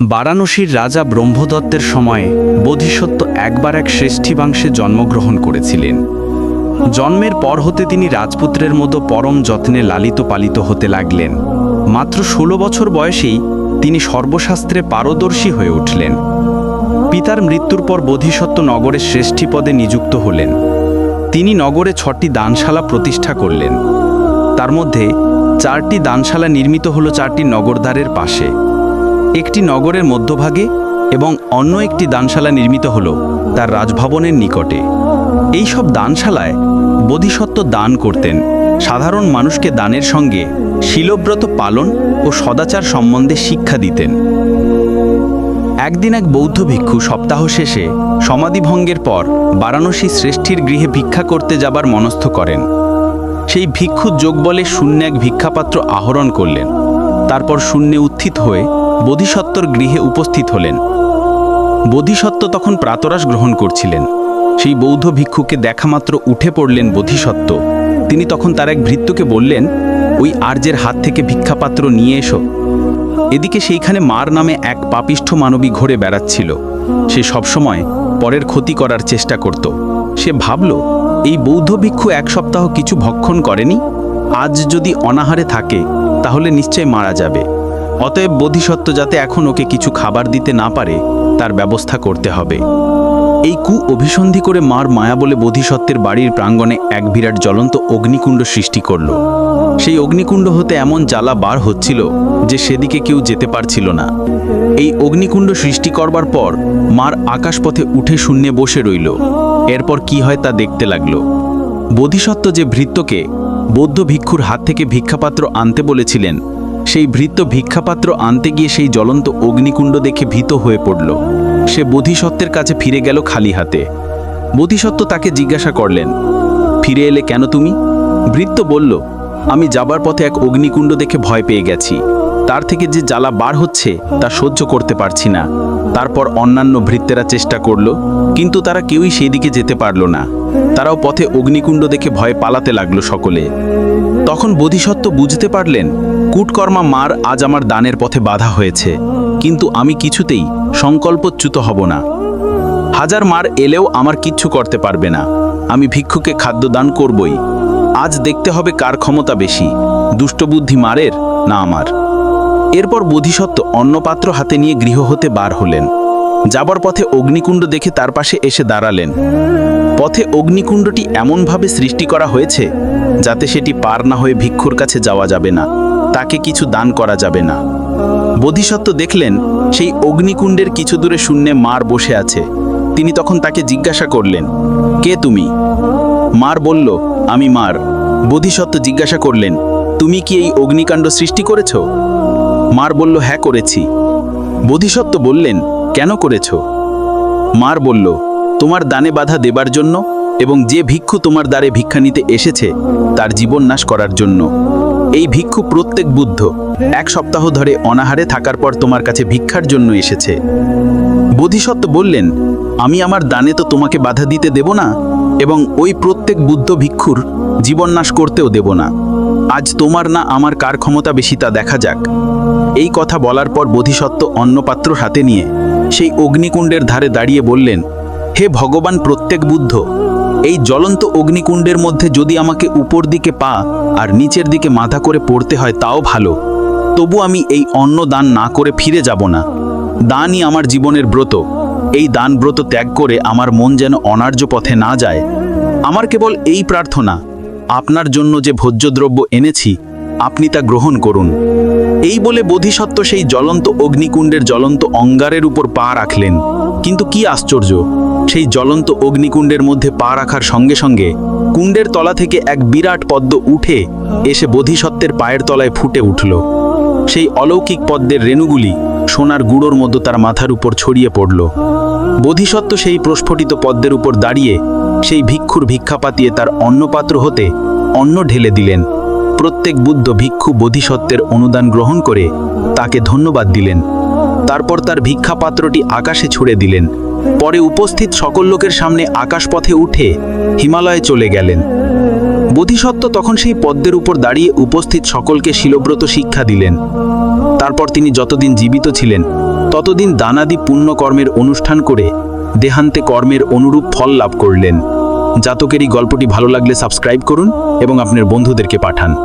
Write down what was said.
বারাণসীর রাজা ব্রহ্মদত্তের সময়ে বোধিসত্ত্ব একবার এক শ্রেষ্ঠীবাংশে জন্মগ্রহণ করেছিলেন। জন্মের পর হতে তিনি রাজপুত্রের মতো পরম যত্নে লালিত পালিত হতে লাগলেন। মাত্র ষোলো বছর বয়সেই তিনি সর্বশাস্ত্রে পারদর্শী হয়ে উঠলেন। পিতার মৃত্যুর পর বোধিসত্ত্ব নগরের শ্রেষ্ঠী পদে নিযুক্ত হলেন। তিনি নগরে ছটি দানশালা প্রতিষ্ঠা করলেন। তার মধ্যে চারটি দানশালা নির্মিত হলো চারটি নগরদ্বারের পাশে। একটি নগরের মধ্যভাগে এবং অন্য একটি দানশালা নির্মিত হল তার রাজভবনের নিকটে। এই সব দানশালায় বোধিসত্ত্ব দান করতেন সাধারণ মানুষকে দানের সঙ্গে শিলব্রত পালন ও সদাচার সম্বন্ধে শিক্ষা দিতেন। একদিন এক বৌদ্ধ ভিক্ষু সপ্তাহ শেষে সমাধিভঙ্গের পর বারাণসী শ্রেষ্ঠীর গৃহে ভিক্ষা করতে যাবার মনস্থ করেন। সেই ভিক্ষু যোগ বলে শূন্য এক ভিক্ষাপাত্র আহরণ করলেন। তারপর শূন্যে উত্থিত হয়ে বোধিসত্ত্বর গৃহে উপস্থিত হলেন। বোধিসত্ত্ব তখন প্রাতরাশ গ্রহণ করছিলেন। সেই বৌদ্ধ ভিক্ষুকে দেখামাত্র উঠে পড়লেন বোধিসত্ত্ব। তিনি তখন তার এক ভৃত্যকে বললেন, ওই আর্যের হাত থেকে ভিক্ষাপাত্র নিয়ে এসো। এদিকে সেইখানে মার নামে এক পাপিষ্ঠ মানবী ঘুরে বেড়াচ্ছিল। সে সবসময় পরের ক্ষতি করার চেষ্টা করত। সে ভাবল, এই বৌদ্ধ ভিক্ষু এক সপ্তাহ কিছু ভক্ষণ করেনি? আজ যদি অনাহারে থাকে, তাহলে নিশ্চয় মারা যাবে। অতএব বোধিসত্ত্ব যাতে এখন ওকে কিছু খাবার দিতে না পারে, তার ব্যবস্থা করতে হবে। এই কু অভিসন্ধি করে মার মায়া বলে বোধিসত্ত্বের বাড়ির প্রাঙ্গণে এক বিরাট জ্বলন্ত অগ্নিকুণ্ড সৃষ্টি করল। সেই অগ্নিকুণ্ড হতে এমন জ্বালা বার হচ্ছিল যে সেদিকে কেউ যেতে পারছিল না। এই অগ্নিকুণ্ড সৃষ্টি করবার পর মার আকাশপথে উঠে শূন্যে বসে রইল। এরপর কি হয় তা দেখতে লাগল। বোধিসত্ত্ব যে ভৃত্যকে বৌদ্ধ ভিক্ষুর হাত থেকে ভিক্ষাপাত্র আনতে বলেছিলেন সেই ভৃত্য ভিক্ষাপাত্র আনতে গিয়ে সেই জ্বলন্ত অগ্নিকুণ্ড দেখে ভীত হয়ে পড়ল। সে বোধিসত্ত্বের কাছে ফিরে গেল খালি হাতে। বোধিসত্ত্ব তাকে জিজ্ঞাসা করলেন, ফিরে এলে কেন তুমি? ভৃত্য বলল, আমি যাবার পথে এক অগ্নিকুণ্ড দেখে ভয় পেয়ে গেছি। তার থেকে যে জ্বালা বার হচ্ছে, তা সহ্য করতে পারছি না। তারপর অন্যান্য ভৃত্যেরা চেষ্টা করল, কিন্তু তারা কেউই সেই দিকে যেতে পারল না। তারাও পথে অগ্নিকুণ্ড দেখে ভয়ে পালাতে লাগল সকলে। তখন বোধিসত্ত্ব বুঝতে পারলেন, কুটকর্মা মার আজ আমার দানের পথে বাধা হয়েছে, কিন্তু আমি কিছুতেই সংকল্পচ্যুত হব না। হাজার মার এলেও আমার কিচ্ছু করতে পারবে না। আমি ভিক্ষুকে খাদ্য দান করবই। আজ দেখতে হবে কার ক্ষমতা বেশি, দুষ্টবুদ্ধি মারের না আমার। এরপর বোধিসত্ত্ব অন্নপাত্র হাতে নিয়ে গৃহ হতে বার হলেন। যাবার পথে অগ্নিকুণ্ড দেখে তার পাশে এসে দাঁড়ালেন। পথে অগ্নিকুণ্ডটি এমনভাবে সৃষ্টি করা হয়েছে, যাতে সেটি পার না হয়ে ভিক্ষুর কাছে যাওয়া যাবে না, তাকে কিছু দান করা যাবে না। বোধিসত্ত্ব দেখলেন, সেই অগ্নিকুণ্ডের কিছু দূরে শূন্যে মার বসে আছে। তিনি তখন তাকে জিজ্ঞাসা করলেন, কে তুমি? মার বলল, আমি মার। বোধিসত্ত্ব জিজ্ঞাসা করলেন, তুমি কি এই অগ্নিকাণ্ড সৃষ্টি করেছ? মার বলল হ্যাঁ করেছি। বোধিসত্ত্ব বললেন, কেন করেছ? মার বলল, তোমার দানে বাধা দেবার জন্য এবং যে ভিক্ষু তোমার দ্বারে ভিক্ষা নিতে এসেছে, তার জীবন নাশ করার জন্য। এই ভিক্ষু প্রত্যেক বুদ্ধ এক সপ্তাহ ধরে অনাহারে থাকার পর তোমার কাছে ভিক্ষার জন্য এসেছে। বোধিসত্ত্ব বললেন, আমি আমার দানে তো তোমাকে বাধা দিতে দেব না এবং ওই প্রত্যেক বুদ্ধ ভিক্ষুর জীবন নাশ করতেও দেব না। আজ তোমার না আমার কার ক্ষমতা বেশি তা দেখা যাক। এই কথা বলার পর বোধিসত্ত্ব অন্নপাত্র হাতে নিয়ে সেই অগ্নিকুণ্ডের ধারে দাঁড়িয়ে বললেন, হে ভগবান প্রত্যেক বুদ্ধ, এই জ্বলন্ত অগ্নিকুণ্ডের মধ্যে যদি আমাকে উপর দিকে পা আর নিচের দিকে মাথা করে পড়তে হয় তাও ভালো। তবু আমি এই অন্ন দান না করে ফিরে যাব না। দানই আমার জীবনের ব্রত। এই দান ব্রত ত্যাগ করে আমার মন যেন অনার্য পথে না যায়। আমার কেবল এই প্রার্থনা আপনার জন্য যে ভোজ্যদ্রব্য এনেছি, আপনি তা গ্রহণ করুন। এই বলে বোধিসত্ত্ব সেই জ্বলন্ত অগ্নিকুণ্ডের জ্বলন্ত অঙ্গারের উপর পা রাখলেন। কিন্তু কি আশ্চর্য, সেই জ্বলন্ত অগ্নিকুণ্ডের মধ্যে পা রাখার সঙ্গে সঙ্গে কুণ্ডের তলা থেকে এক বিরাট পদ্ম উঠে এসে বোধিসত্ত্বের পায়ের তলায় ফুটে উঠল। সেই অলৌকিক পদ্মের রেণুগুলি সোনার গুঁড়োর মধ্যে তার মাথার উপর ছড়িয়ে পড়ল। বোধিসত্ত্ব সেই প্রস্ফুটিত পদ্মের উপর দাঁড়িয়ে সেই ভিক্ষুর ভিক্ষা পাতিয়ে তার অন্নপাত্র হতে অন্ন ঢেলে দিলেন। প্রত্যেক বুদ্ধ ভিক্ষু বোধিসত্ত্বের অনুদান গ্রহণ করে তাকে ধন্যবাদ দিলেন। তারপর তার ভিক্ষা পাত্রটি আকাশে ছুড়ে দিলেন। পরে উপস্থিত সকল লোকের সামনে আকাশপথে উঠে হিমালয়ে চলে গেলেন। বোধিসত্ত্ব তখন সেই পদ্মের উপর দাঁড়িয়ে উপস্থিত সকলকে শিলব্রত শিক্ষা দিলেন। তারপর তিনি যতদিন জীবিত ছিলেন, ততদিন দানাদি পুণ্যকর্মের অনুষ্ঠান করে দেহান্তে কর্মের অনুরূপ ফল লাভ করলেন। জাতকের এই গল্পটি ভালো লাগলে সাবস্ক্রাইব করুন। এবং আপনার বন্ধুদেরকে পাঠান।